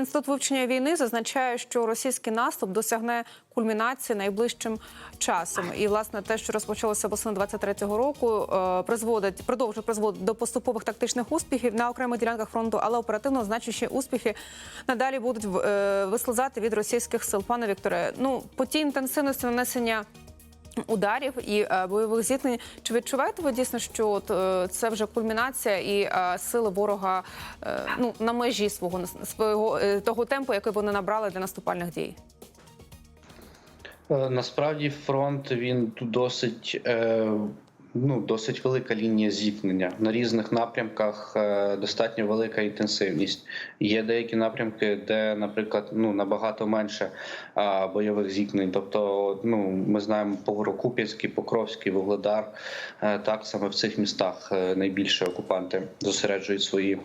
Інститут вивчення війни зазначає, що російський наступ досягне кульмінації найближчим часом. І власне те, що розпочалося восени 23-го року, е, призводить продовжує призводити до поступових тактичних успіхів на окремих ділянках фронту, але оперативно значущі успіхи надалі будуть е, вислизати від російських сил. Пане Вікторе, ну по тій інтенсивності нанесення. Ударів і е, бойових зіткнень. Чи відчуваєте ви дійсно, що от, е, це вже кульмінація і е, сили ворога ну на межі свого свого того темпу, який вони набрали для наступальних дій? Насправді фронт він досить. Е, Ну, досить велика лінія зіткнення на різних напрямках. е, Достатньо велика інтенсивність. Є деякі напрямки, де, наприклад, ну набагато менше бойових зіткнень. Тобто, ну ми знаємо Поворокуп'янський, Покровський, Вугледар. Е, Так саме в цих містах е, найбільше окупанти зосереджують свої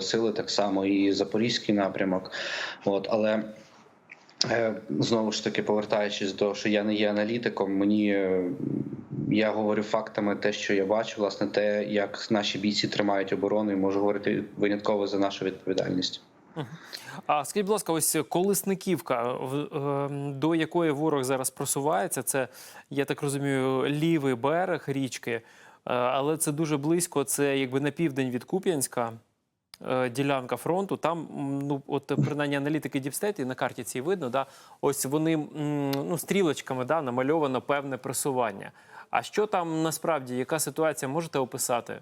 сили, так само і Запорізький напрямок. От але. Знову ж таки, повертаючись до що я не є аналітиком, мені я говорю фактами, те, що я бачу, власне, те, як наші бійці тримають оборону, і можу говорити винятково за нашу відповідальність. А скажіть, будь ласка, ось колесниківка, ем, до якої ворог зараз просувається, це я так розумію, лівий берег річки, е, але це дуже близько. Це якби на південь від Куп'янська. е, Ділянка фронту, там ну от принаймні аналітики Діпстеті на карті цій видно, да, ось вони ну, стрілочками да, намальовано певне просування. А що там насправді, яка ситуація можете описати?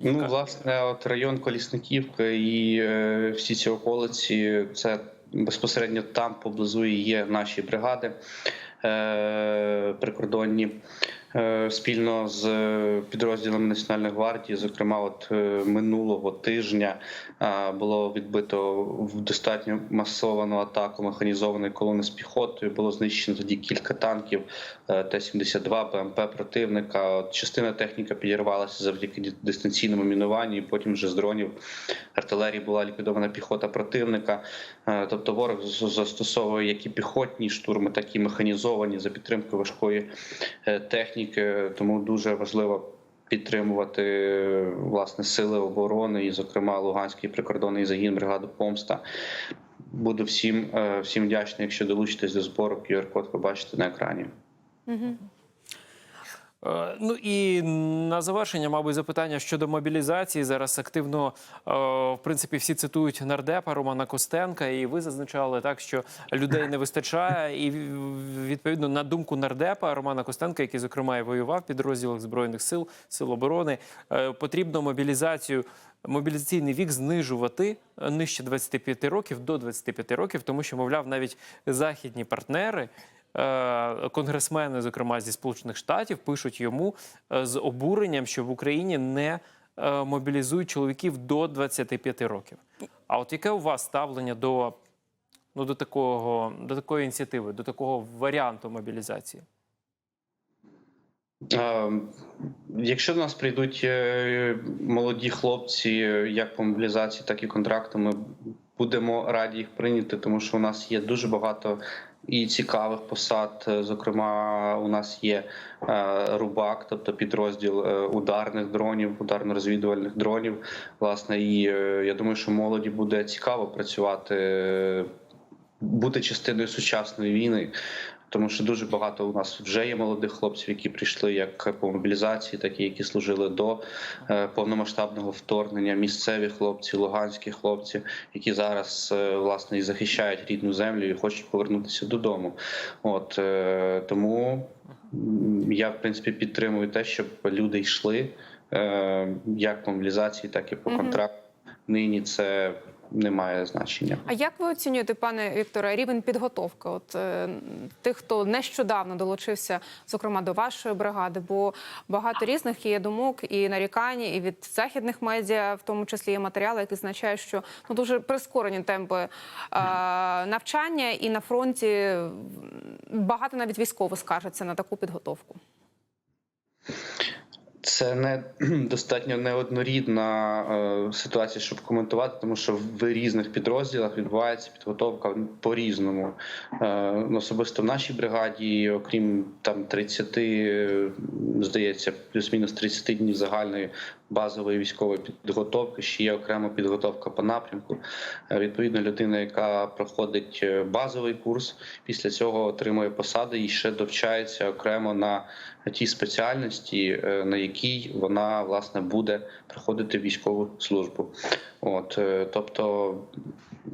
Ну, власне, от район Колісниківка і е, всі ці околиці, це безпосередньо там поблизу і є наші бригади е, прикордонні. Е, Спільно з підрозділами Національної гвардії, зокрема, от е, минулого тижня е, було відбито в достатньо масовану атаку механізованої колони з піхотою. Було знищено тоді кілька танків е, Т-72, БМП противника. От частина техніки підірвалася завдяки дистанційному мінуванню. і Потім вже з дронів артилерії була ліквідована піхота противника. Е, Тобто ворог застосовує як і піхотні штурми, так і механізовані за підтримкою важкої е, техніки. Тому дуже важливо підтримувати власне сили оборони, і, зокрема, Луганський прикордонний загін бригади Помста. Буду всім, е, всім вдячний, якщо долучитесь до збору. QR-код побачите на екрані. Е, Ну і на завершення, мабуть, запитання щодо мобілізації. Зараз активно, е, в принципі, всі цитують нардепа Романа Костенка, і ви зазначали так, що людей не вистачає. І відповідно на думку нардепа Романа Костенка, який зокрема і воював підрозділах збройних сил сил оборони, е, потрібно мобілізацію. Мобілізаційний вік знижувати е, нижче 25 років до 25 років, тому що, мовляв, навіть західні партнери е, конгресмени, зокрема зі Сполучених Штатів, пишуть йому е, з обуренням, що в Україні не е, мобілізують чоловіків до 25 років. А от яке у вас ставлення до, ну, до, такого, до такої ініціативи, до такого варіанту мобілізації? Е, Якщо до нас прийдуть е, молоді хлопці, е, як по мобілізації, так і контракту, ми будемо раді їх прийняти, тому що у нас є дуже багато і цікавих посад. Е, Зокрема, у нас є е, рубак, тобто підрозділ е, ударних дронів, ударно-розвідувальних дронів. Власне, і я думаю, що молоді буде цікаво працювати, бути частиною сучасної війни. Тому що дуже багато у нас вже є молодих хлопців, які прийшли як по мобілізації, так і які служили до е, повномасштабного вторгнення. Місцеві хлопці, луганські хлопці, які зараз е, власне і захищають рідну землю і хочуть повернутися додому. От е, тому я в принципі підтримую те, щоб люди йшли як по мобілізації, так і по контракту. Нині це не має значення. А як ви оцінюєте, пане Вікторе, рівень підготовки? От е, тих, хто нещодавно долучився, зокрема до вашої бригади, бо багато різних є думок і нарікань, і від західних медіа, в тому числі є матеріали, які означають, що ну дуже прискорені темпи е, навчання, і на фронті багато навіть військових скаржаться на таку підготовку. Це не достатньо неоднорідна е, ситуація, щоб коментувати, тому що в різних підрозділах відбувається підготовка по-різному. Е, особисто в нашій бригаді, окрім там 30, е, здається, плюс-мінус 30 днів загальної базової військової підготовки, ще є окрема підготовка по напрямку. Відповідно, людина, яка проходить базовий курс, після цього отримує посади і ще довчається окремо на тій спеціальності, на якій вона власне буде проходити військову службу. От е, тобто.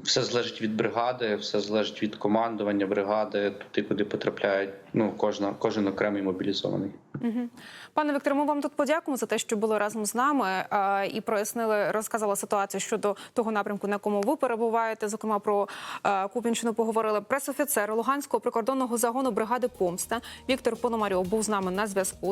Все залежить від бригади, все залежить від командування бригади, туди, куди потрапляють. Ну кожна кожен окремий мобілізований. Мгм. Пане Вікторе, ми вам тут подякуємо за те, що були разом з нами е, і прояснили, розказали ситуацію щодо того напрямку, на якому ви перебуваєте. Зокрема, про е, Купінщину поговорили. Пресофіцер Луганського прикордонного загону бригади Помста Віктор Пономарьов був з нами на зв'язку.